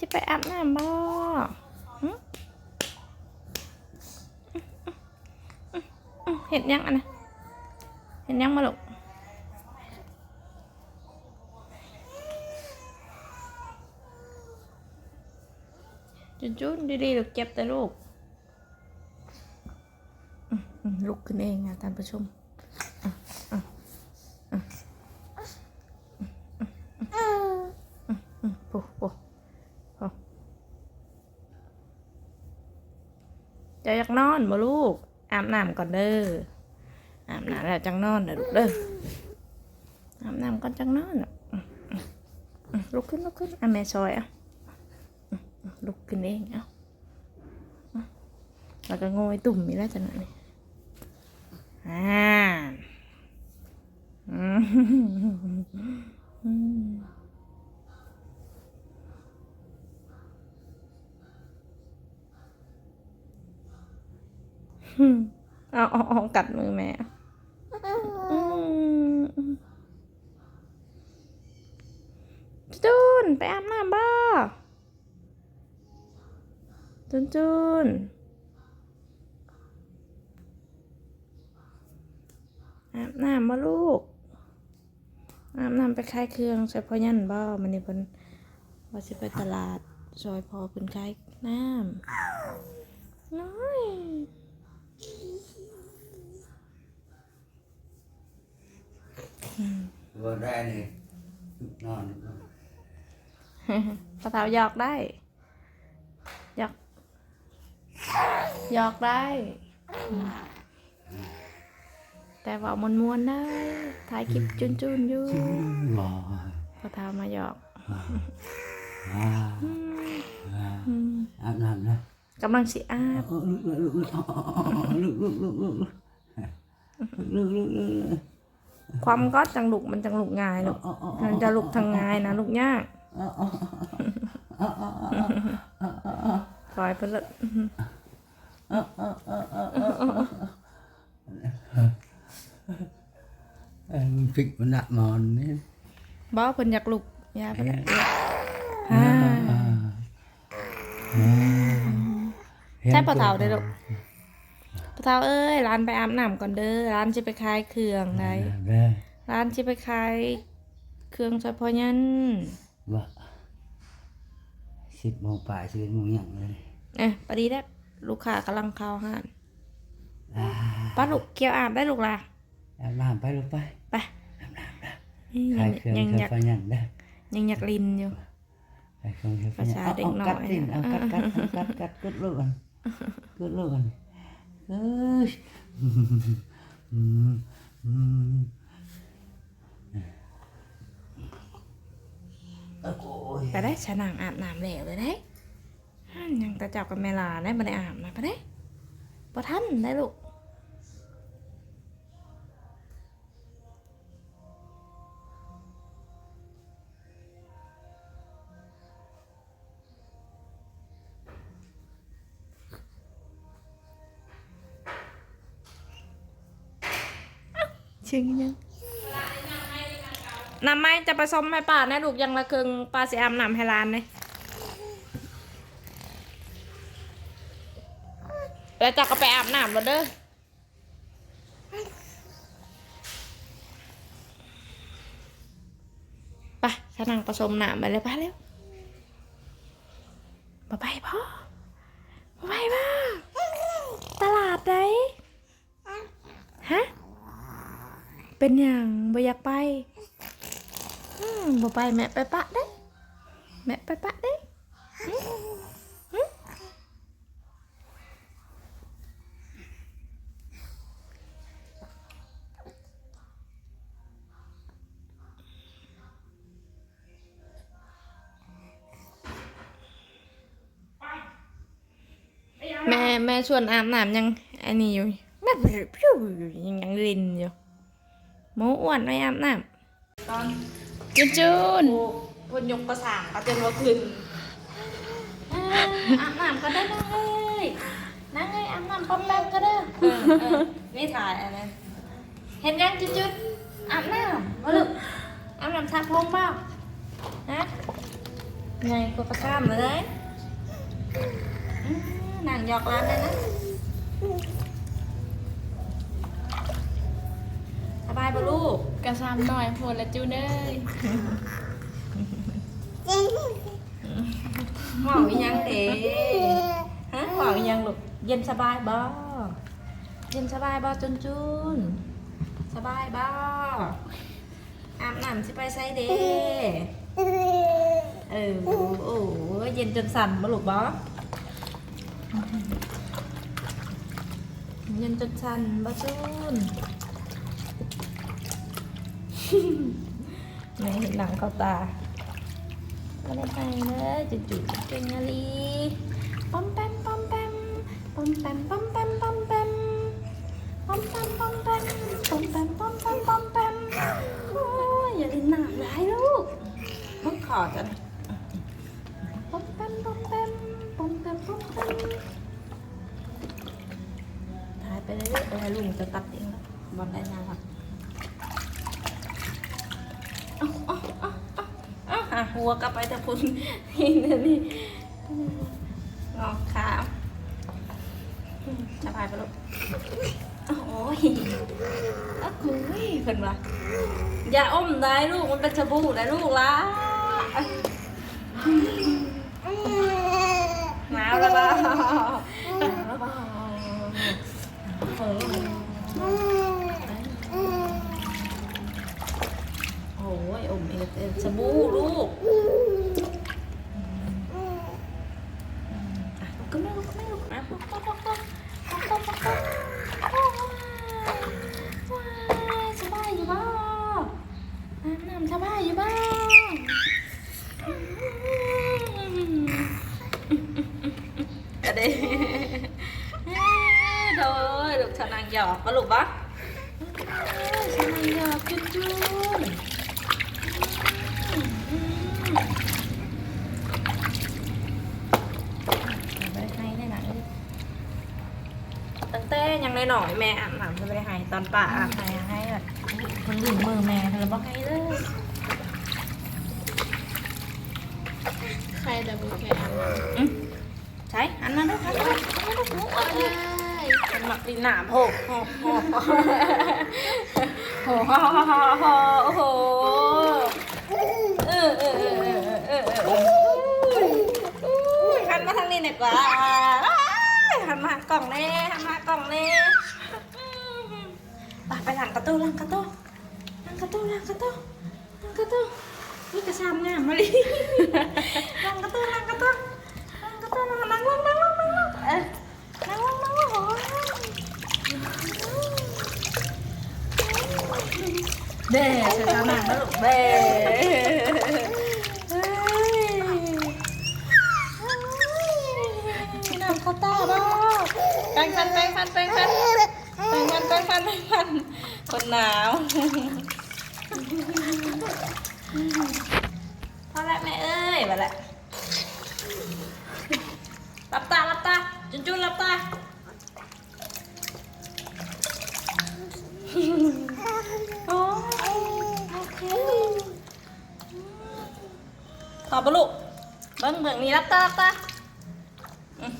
จะไปอาบน้ำบ่หึอืมเห็นยังอะนะเห็นยังมาลูกจุนจุนดีๆลูกเจ็บแต่ลูกลุกขึ้นเองนะท่านผู้ชมอะอะอะอืมปุ๊บปุ๊บปุ๊บ จะอยากนอนบ่ลูก อาบน้ำก่อนเด้อ อาบน้ำแล้วจังนอนเด้อลูกเด้อ อาบน้ำก่อนจังนอนอะลุกขึ้นลุกขึ้นอะแม่ซอยอะลุกขึ้นเองเอะแล้วก็โงยตุ่มมีแล้วจังหวะนี้อ่าอืมอืม อืม เอาเอาเอากัดมือแม่อืจูนไปอาบน้ำบ้าจูนจูนอาบน้ำบ้าลูก อาบน้ำไปคลายเครื่องใส่พ่อยันบ้ามันนี่เพิ่นว่าสิไปตลาดซอยพอเพิ่นคลายน้ำน้อย vừa ra này ngon ปะเทาหยอกได้หยอกหยอกได้ แต่ว่ามันมวนๆได้ถ่ายคลิปจุนจุนๆอยู่ bò ปะเทามาหยอก à, อืม áp làm đó กำลังสิอาบ Ờ, lực lực lực lực Ờ, ờ, ờ, ờ, lực lực lực lực lực lực lực lực lực ความก็จังลุกมันจังลุกง่ายลูกมันจะลุกทางง่ายนะลุกยาก ờ, ờ, ờ, ờ, ờ, ờ, ờ. ปล่อยไปเลย Em thích nó nặng mòn đấy บอเพิ่นอยากลุกยาไปเลย À. ใช่ปะเทาได้ลูก พระเท้าเอ้ยร้านไปอาบน้ำก่อนเด้อร้านจะไปขายเครื่องไงร้านจะไปขายเครื่องซอยพอยันว่าสิบโมงปลายสิบโมงอย่างเลยอะปดีแล้วลูกค้ากำลังเข้าห้านป้าลูกเกี่ยวอาบได้ลูกล่ะอาบน้ำไปลูกไปไปอาบน้ำนะขายเครื่องซอยพอยันได้ยังอยากลินอยู่ภาษาเด็นอยเอากัดกัดกัดกัดกัดกัดลูกกันกัดลูกกัน Ừm, ừm. Ôi ไปได้ฉนางอาบน้ำแล้วเลยได้ฮั่นยังตาเจับกับแม่ลาได้บ่ได้อาบนะไปได้บ่ทันได้ลูก ชิงยังน้ำไม้จะผสมให้ป้าแน่ลูกยังละครึงป้าสิอาบน้ำให้ร้านเลยแล้วจะก็ไปอาบน้ำแล้วเด้อไปฉันนั่งผสมน้ำไปเลยป้าเร็วมาไปพ่อมาไปพ่อตลาดไหนฮะ เป็นอย่างบ่อยากไปอืมบ่ไปแม่ไปปะเด้ แม่ไปปะเด้หึหึแม่แม่ชวนอาบน้ำยัง อันนี้อยู่แม่พิ้วยังยังลินอยู่ หมูอ้วนไม่อาบน้ำตอนจุนจุนพูนยกกระสางก็จนว่าขึ้นอาบน้ำก็ได้นั่งเลยนั่งเลยอาบน้ำป๊อปแป๊บก็ได้เออเออไม่ถ่ายอันนั้นเห็นยังจุนจุนอาบน้ำมาลูกอาบน้ำทักลงเปล่าฮะไงก็ประข้ามเลยอืมนางหยอกร้านเลยนะ บายปะลูกกระซำหน่อยโพดละจูเด้ยหอมอีหยังเด้ฮะหอมอีหยังลูกเย็นสบายบ่เย็นสบายบ่จุนจุนสบายบ่อาบน้ำสิไปไสเด้เออโอ้โอ้เย็นจนสั่นบ่ลูกบ่เย็นจนสั่นบ่จุน ไม่เห็นหนังเข้าตาไม่ได้ไปเลยจุจุเก่งอะลีปอมแปมปอมแปมปอมแปมปอมแปมปอมแปมปอมแปมปอมแปมปอมแปมปอมแปมปอมแปมโอ้ยอย่าเล่นหนักร้ายลูกมึงขอจันปอมแปมปอมแปมปอมแปมปอมแปมถ่ายไปเรื่อยๆลุงจะตัดเองแล้วบอลได้นานครับ อะ หัวกลับไปแต่พุ่นนี่นี่งอขาสบายไปลูกโอ้ยอะกุยเพิ่นว่าอย่าอมได้ลูกมันเป็นสบู่ได้ลูกละหนาวแล้วบ้าหนาวแล้วบ้า สบู่ลูกก็ไม่ลูกไม่ลูกนะสบายอยู่บ้าน้ำสบายอยู่บ้าเด็นโดยลูกชนางหยอกก็ลูกบ้า ตอนป่าอาบให้ให้แบบมันหลุมมือแม่เธอบอกให้เลยใครแต่บุเคอันอืมใช่อันนั้นด้วยอันนั้นด้วยอันนั้นด้วยอันนั้นด้วยเป็นหมักดินหนามโผล่โอ้โหโอ้โหโอ้โหเออเออเออเออเออเออหันมาทางนี้หน่อยกว่าหันมากล่องเน่หันมากล่องเน่ ไปไปหลังกระตู้หลังกระตู้หลังกระตู้หลังกระตู้หลังกระตู้นี่กระชามงามมาเลยหลังกระตู้หลังกระตู้หลังกระตู้นั่งลงนั่งลงนั่งลงเออนั่งลงนั่งลงโอ้ยเด้ใช้ทางหนังนะลูกเด้เฮ้ยน้ำข้าวตาบ้าแปรงฟันแปรงฟันแปรงฟันแปรงฟันแปรงฟันแปรงฟันคนหนาวพอแล้วแม่เอ้ยมาแล้ว รับตารับตา จุนจุนรับตา โอ้โอเคขอบปะลูกเบิ้งเบิ้งนี่รับตารับตาอืม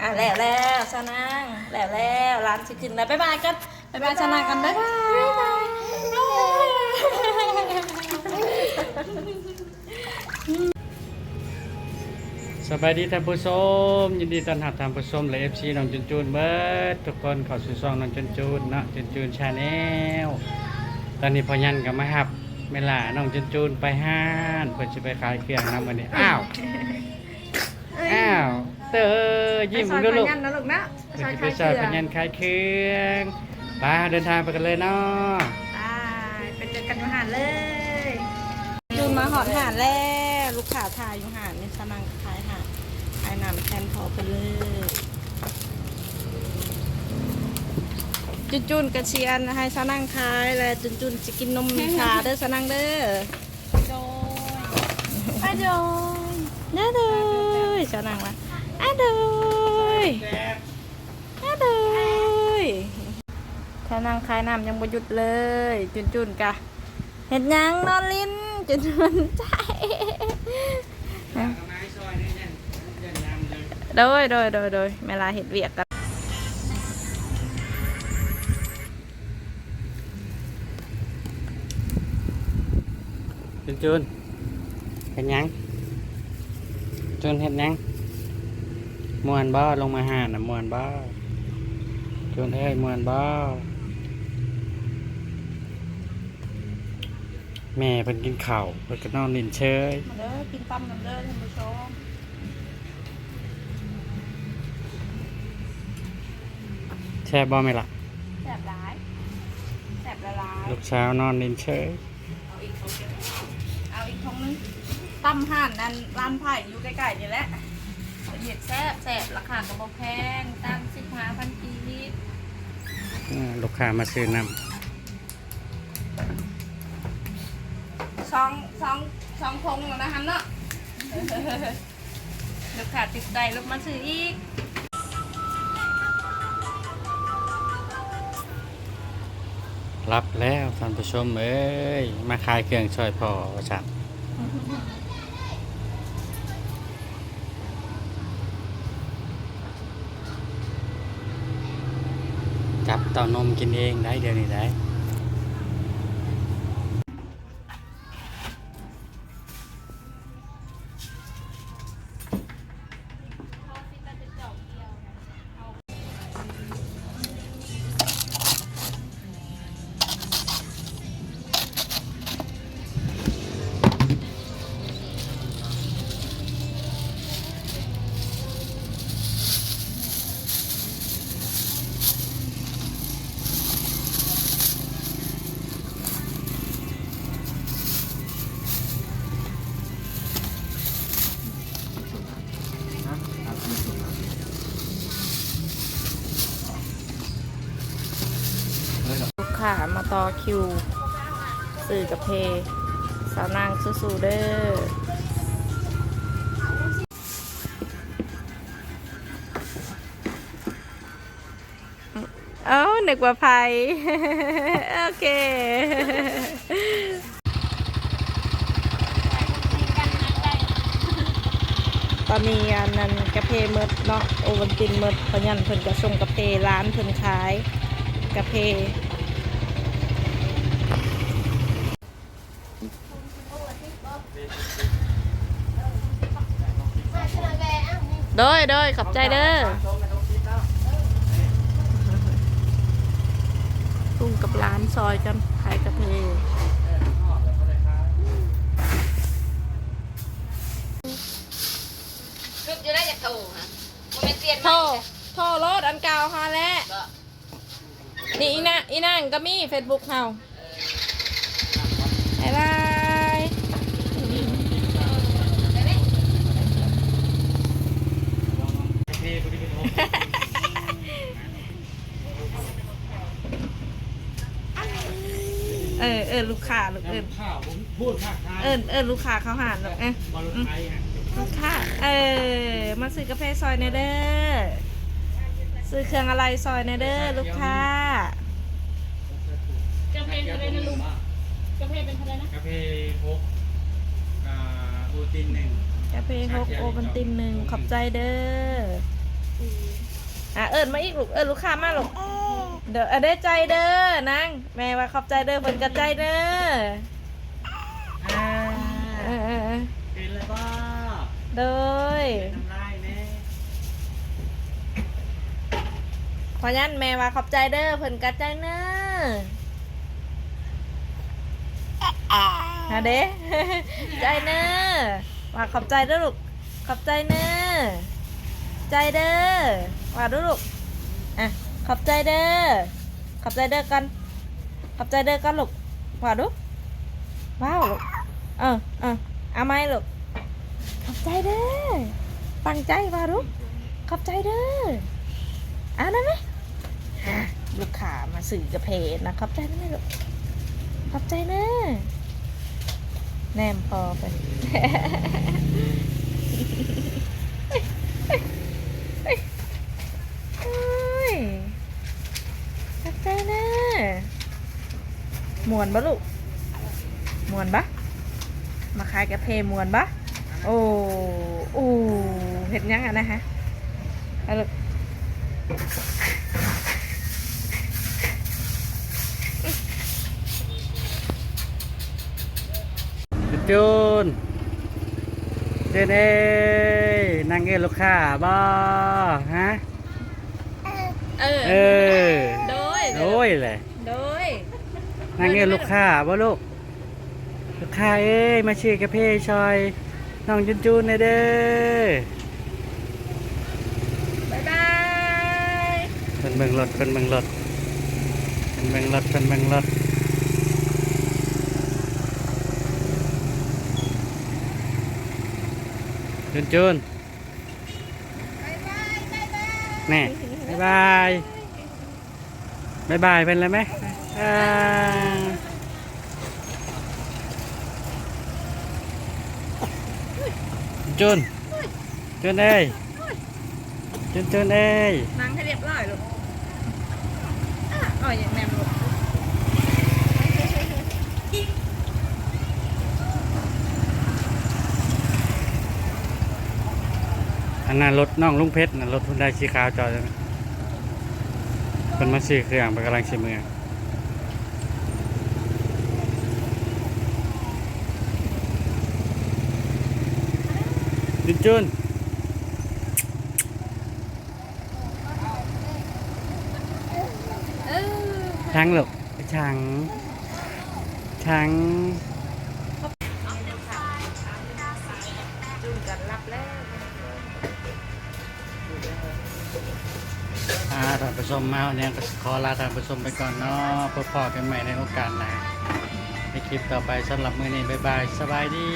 อะแล้วแล้วชานางแล้วแล้วร้านสิขึ้นแล้วบ๊ายบายกันบ๊ายบายชานางกันบ๊ายบาย สบายดีท่านผู้ชมยินดีต้อนรับท่านผู้ชมและ FC น้องจุนจูนเบิร์ดทุกคนเข้าสู่ช่องน้องจุนจูนเนาะจุนจูนชาแนลตอนนี้พอยันกับมาหับเวลาน้องจุนจูนไปห้านเพื่อจะไปขายเครื่องนำมันนี่อ้าวอ้าวเตอยิ้มดูลูกไปซอยพยัญนะลูกนะเพื่อจะไปสอยพยันขายเครื่องไปเดินทางไปกันเลยเนาะไปไปเจอกันอยู่หาดเลยจูนมาหอดหาดแล้วลูกค้าทายอยู่หาดนี่สนัง น้ำแทนพอไปเลยจุนจุนกระเชียนให้สนั่งขายแล้วจุนจุนจะกินนมชาเด้อสนั่งเด้อโดยอะโดยน่าเด้อสนั่งละอะเด้ออะเด้อสนั่งขายน้ำยังบ่หยุดเลย จุนจุนกะเห็ดยังนอนลิ้นจุนมันใจ เอาไม้ซอยนี่เนี่ยเดินยามเลย โดยโดยโดยโดยเวลาเห็ดเวียกกันจุนจูนเห็นยังจูนเห็นยังมวนบ่ลงมาหาน่ะมวนบ่จูนเอ้ยมวนบ่แม่เพิ่นกินข้าวเพิ่นก็นอนนินเชยมาเด้อกินตั้มกันเด้อท่านผู้ชม แช่บบ่ไหมล่ะแสบร้ายแสบละลาย ลูกสาวนอนนินเชยเอาอีกเอาอีกเอาอีกทงนึงตั้มห่านนั่นร้านไผ่อยู่ใกล้ๆนี่แหละเป็นเห็ดแซ่บแซ่บราคาก็บ่แพงตั้มสิบห้าพันกีบอ่าลูกค้ามาซื้อน้สองสองสองทงแล้วนะฮันเนาะ ลูกค้าติดใจลูกมาซื้ออีกำ รับแล้วท่านผู้ชมเอ้ย มาขายเครื่องช่วยพอว่อจังจับเต้านมกินเองได้เดี๋ยวนี้ได้ ต่อคิว สื่อกับเพ สาวนางสู้ๆเด้อเอ้านึกว่าไพโอเคตอนนี้อันนั้นกาแฟเมดเนาะโอวันตินเมดเพราะยันเพิ่นก็ส่งกาแฟร้านเพิ่นขายกาแฟ โดยโดยขอบใจเด้อลุงกับร้านซอยกันขายกาแฟรึกอยู่ได้จากโตฮะมันเป็นเตียนโทรโทรรถอันเก่าฮาแล้วนี่อีนะอีนั่งก็มีเฟซบุ๊กเฮาบ๊ายบาย เออเออลูกค้าลูกเออข้าวผมพูดภาคไทยเออเออลูกค้าเขาหานลูกเออบอลไทยฮะลูกค้าเออมาซื้อกาแฟซอยในเด้อซื้อเครื่องอะไรซอยในเด้อลูกค้ากาแฟเป็นอะไรนะลุงกาแฟเป็นอะไรนะกาแฟพกอ่าโปรตีนหนึ่งกาแฟฮกโอวันตินหนึ่งขอบใจเด้ออะเอิญมาอีกลูกเอิญลูกค้ามาลูก เด้อเอาได้ใจเด้อนางแม่ว่าขอบใจเด้อเพิ่นก็ใจเด้ออ่าเออเออเออเป็นเลยบ้าโดยทำลายแน่เพราะงั้นแม่ว่าขอบใจเด้อเพิ่นก็ใจเด้อฮะเด้ ใจเด้อว่าขอบใจเด้อลูกขอบใจเด้อใจเด้อว่าดูลูกอะ ขอบใจเด้อขอบใจเด้อกัน ขอบใจเด้อกันลูกว่าดูว้าวลูกเออเออเอาไหมลูกขอบใจเด้อตั้งใจว่าดูขอบใจเด้อเอ่าได้ไหมลูกค้ามาสื่อกระเพนนะขอบใจได้ไหมลูกขอบใจเด้อแนมพอไป เอ้ยขอบใจนะ มวนปะลูกมวนปะมาขายกาแฟมวนปะโอ้โอ้เห็ดยังอะนะฮะเอาลูกจุนจูนเจนเอ้ยนั่งเอ้ยลูกค้าบ่ฮะ เออ เออ โดยโดยเลยโดย นั่งเอ้ยลูกค้าบ่ลูกลูกค้าเอ้ยมาชื่อกาแฟชอยน้องจุนจูนหน่อยเด้อบ๊ายบายเป็นเมืองรถเป็นเมืองรถเป็นเมืองรถเป็นเมืองรถจุนจูนแน่บายบายบายบายเป็นแล้วไหม อ่าจุนจุนเอ้ยจุนจุนเอ้ยนั่งให้เรียบร้อยลูกอะอ๋ออย่างแมมลูกอันนั้นรถน้องลุงเพชรนะรถทุนได้สีขาวจอดอยู่นะเป็นมาสี่เครื่องไปกำลังสีเมือง จุนจุนช้างหลกช้าง ช้างจุนกันรับแล้วอ่าท่านผู้ชมมาวันนี้ก็ขอลาท่านผู้ชมไปก่อนเนาะพบพอกันใหม่ในโอกาสหน้าในคลิปต่อไปสำหรับมื้อนี้บ๊ายบาย สบายดี